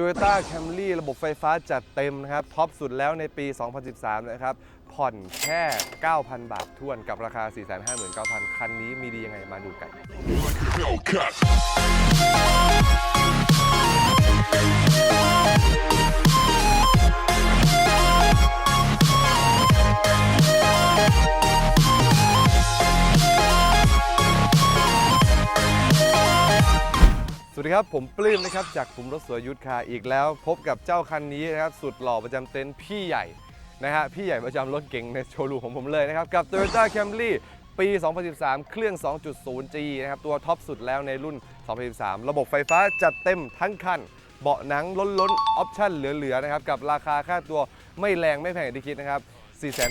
Toyota Camry ระบบไฟฟ้าจัดเต็มนะครับ ท็อปสุดแล้วในปี 2013 นะครับ ผ่อนแค่ 9,000 บาททวนกับราคา 459,000 คันนี้มีดียังไงมาดูกัน Hellcat. วัสดีครับ ผมปลื้มนะครับ จากกลุ่มรถสวยยุทธคาอีกแล้ว พบกับเจ้าคันนี้นะครับ สุดหล่อประจำเต็นท์พี่ใหญ่นะฮะพี่ใหญ่ประจำรถเก๋งในโชว์รูมของผมเลยนะครับ กับ Toyota Camry ปี 2013 เครื่อง 2.0G นะครับ ตัวท็อปสุดแล้วในรุ่น 2013 ระบบไฟฟ้าจัดเต็มทั้งคัน เบาะหนังล้นๆออปชั่นเหลือ ๆ นะครับ กับราคาค่าตัวไม่แรงไม่แพงอย่างที่คิดนะครับ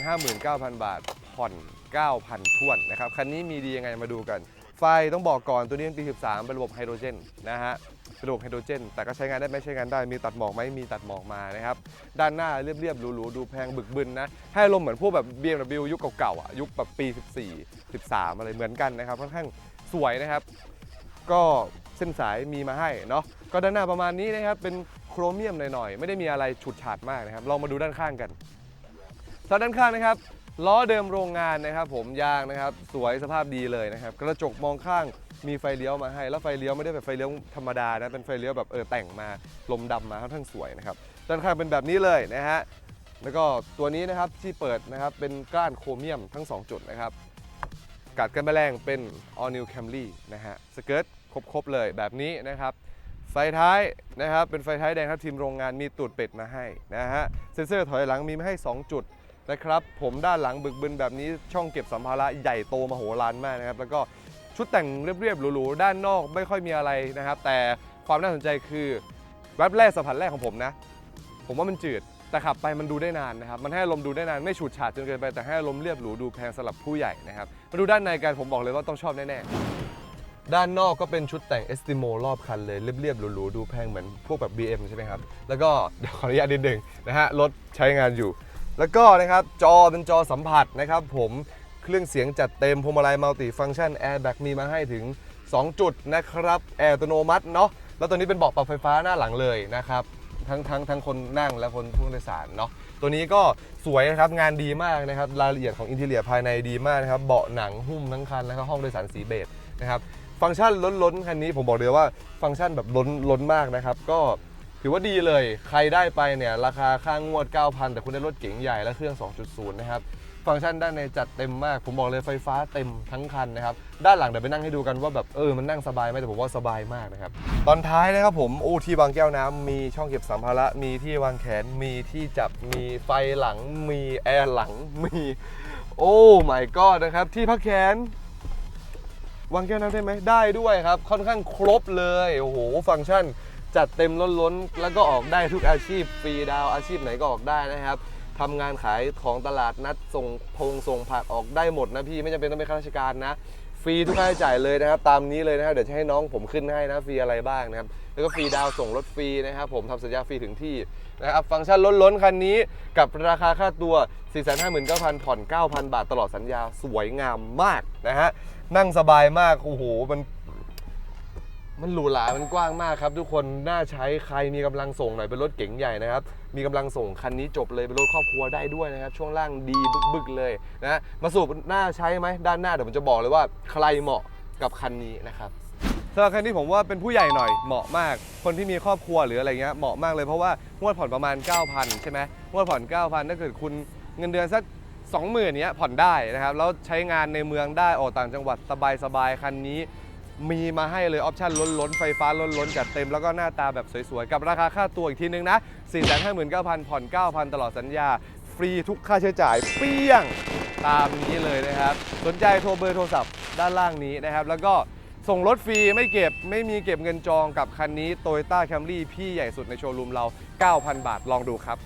459,000 บาทผ่อน 9,000ท้วนนะครับคันนี้มีดียังไงมาดูกัน ไฟต้องบอกก่อนตัวนี้เป็นปี 13 เป็นระบบไฮโดรเจนนะฮะเป็นระบบไฮโดรเจน แต่ก็ใช้งานได้ไหม่ใช้งานได้มีตัดหมอกไหมมีตัดหมอกมานะครับด้านหน้าเรียบๆหรูๆดูแพงบึกบึนนะให้ลมณ์เหมือนพวกแบบ BMW ยุคเก่าๆอะยุคแบบปี 14 13 อะไรเหมือนกันนะครับค่อนข้างสวยนะครับ ก็เส้นสายมีมาให้เนาะก็ด้านหน้าประมาณนี้นะครับเป็นโครเมียมหน่อยๆไม่ได้มีอะไรฉูดฉาดมากนะครับลองมาดูด้านข้างกันสำหรับด้านข้างนะครับ ล้อเดิมโรงงานนะครับ ผมยางนะครับ สวยสภาพดีเลยนะครับ กระจกมองข้างมีไฟเลี้ยวมาให้ แล้วไฟเลี้ยวไม่ได้แบบไฟเลี้ยวธรรมดานะเป็นไฟเลี้ยวแบบเออแต่งมาลมดำมาค่อนข้างสวยนะครับด้านข้างเป็นแบบนี้เลยนะฮะแล้วก็ตัวนี้นะครับที่เปิดนะครับเป็นก้านโครเมียมทั้งสองจุดนะครับกัดกันแมลงเป็น All New Camry นะฮะสเกิร์ตครบๆเลยแบบนี้นะครับไฟท้ายนะครับเป็นไฟท้ายแดงครับทีมโรงงานมีตูดเป็ดมาให้นะฮะเซ็นเซอร์ถอยหลังมีมาให้ 2 จุด นะครับผมด้านหลังบึกบึนแบบนี้ช่องเก็บสัมภาระใหญ่โตมโหฬารมากนะครับแล้วก็ชุดแต่งเรียบๆหรูๆด้านนอกไม่ค่อยมีอะไรนะครับ แต่ความน่าสนใจคือแวบแรกสัมผัสแรกของผมนะ ผมว่ามันจืดแต่ขับไปมันดูได้นานนะครับ มันให้ลมดูได้นานไม่ฉูดฉาดจนเกินไปแต่ให้ลมเรียบหรูดูแพงสำหรับผู้ใหญ่นะครับมาดูด้านในกันผมบอกเลยว่าต้องชอบแน่ๆด้านนอกก็เป็นชุดแต่ง Estimo รอบคันเลยเรียบๆหรูๆดูแพงเหมือนพวกแบบ BM ใช่ไหมครับแล้วก็เดี๋ยวขออนุญาตนิดนึงนะฮะรถใช้งานอยู่ แล้วก็นะครับจอเป็นจอสัมผัสนะครับผมเครื่องเสียงจัดเต็มพวงมาลัยมัลติฟัง c t ชันแอร์แบ็กมีมาให้ถึง 2 จุดนะครับแอร์อัตโนมัติเนาะแล้วตัวนี้เป็นเบาะปรับไฟฟ้าหน้าหลังเลยนะครับทั้งทั้งทั้งคนนั่งและคนผู้โดยสารเนาะตัวนี้ก็สวยนะครับงานดีมากนะครับรายละเอียดของอินเท i รียภายในดีมากนะครับเบาะหนังหุ้มทั้งคันแล้วก็ห้องโดยสารสีเบจนะครับฟังก์ชันล้นๆคันนี้ผมบอกเลยว่าฟังก์ชันแบบล้นล้นมากนะครับก็ ถือว่าดีเลย ใครได้ไปเนี่ยราคาค่างวด 9,000 แต่คุณได้รถเก๋งใหญ่และเครื่อง 2.0 นะครับ ฟังก์ชันด้านในจัดเต็มมาก ผมบอกเลยไฟฟ้าเต็มทั้งคันนะครับ ด้านหลังเดี๋ยวไปนั่งให้ดูกันว่าแบบเออมันนั่งสบายไหมแต่ผมว่าสบายมากนะครับ ตอนท้ายนะครับผมโอ้ที่วางแก้วน้ำมีช่องเก็บสัมภาระ มีที่วางแขน มีที่จับ มีไฟหลัง มีแอร์หลัง มี โอ้ my god นะครับ ที่พักแขน วางแก้วน้ำได้ไหมได้ด้วยครับ ค่อนข้างครบเลย โอ้โห ฟังก์ชัน จัดเต็มล้นๆ แล้วก็ออกได้ทุกอาชีพฟรีดาวอาชีพไหนก็ออกได้นะครับทำงานขายของตลาดนัดส่งพงส่งผักออกได้หมดนะพี่ไม่จำเป็นต้องเป็นข้าราชการนะฟรีทุกค่าใช้จ่ายเลยนะครับ ตามนี้เลยนะครับเดี๋ยวจะให้น้องผมขึ้นให้นะฟรีอะไรบ้างนะครับแล้วก็ฟรีดาวส่งรถฟรีนะครับผมทำสัญญาฟรีถึงที่นะครับฟังก์ชันล้นๆคันนี้กับราคาค่าตัว 459,000 ผ่อน 9,000 บาทตลอดสัญญาสวยงามมากนะฮะนั่งสบายมากโอ้โหมัน มันหรูหรา มันกว้างมากครับ ทุกคน น่าใช้ ใครมีกำลังส่งหน่อย เป็นรถเก๋งใหญ่นะครับ มีกำลังส่งคันนี้จบเลย เป็นรถครอบครัวได้ด้วยนะครับ ช่วงล่างดีบึกๆเลยนะ มาสูบน่าใช้ไหม ด้านหน้าเดี๋ยวผมจะบอกเลยว่าใครเหมาะกับคันนี้นะครับสำหรับคันนี้ผมว่าเป็นผู้ใหญ่หน่อยเหมาะมาก คนที่มีครอบครัวหรืออะไรเงี้ยเหมาะมากเลยเพราะว่างวดผ่อนประมาณ 9,000 ใช่ไหมงวดผ่อน 9,000 ถ้าเกิดคุณเงินเดือนสัก20,000เนี้ยผ่อนได้นะครับ แล้วใช้งานในเมืองได้ออกต่างจังหวัดสบายๆคันนี้ มีมาให้เลยออปชั่นล้นๆ ไฟฟ้าล้นๆ จัดเต็มแล้วก็หน้าตาแบบสวยๆ กับราคาค่าตัวอีกทีนึงนะ 459,000 ผ่อน 9,000 ตลอดสัญญา ฟรีทุกค่าใช้จ่าย เปี้ยง ตามนี้เลยนะครับ สนใจโทรเบอร์โทรศัพท์ด้านล่างนี้นะครับ แล้วก็ส่งรถฟรีไม่เก็บไม่มีเก็บเงินจองกับคันนี้ Toyota Camry พี่ใหญ่สุดในโชว์รูมเรา 9,000 บาทลองดูครับ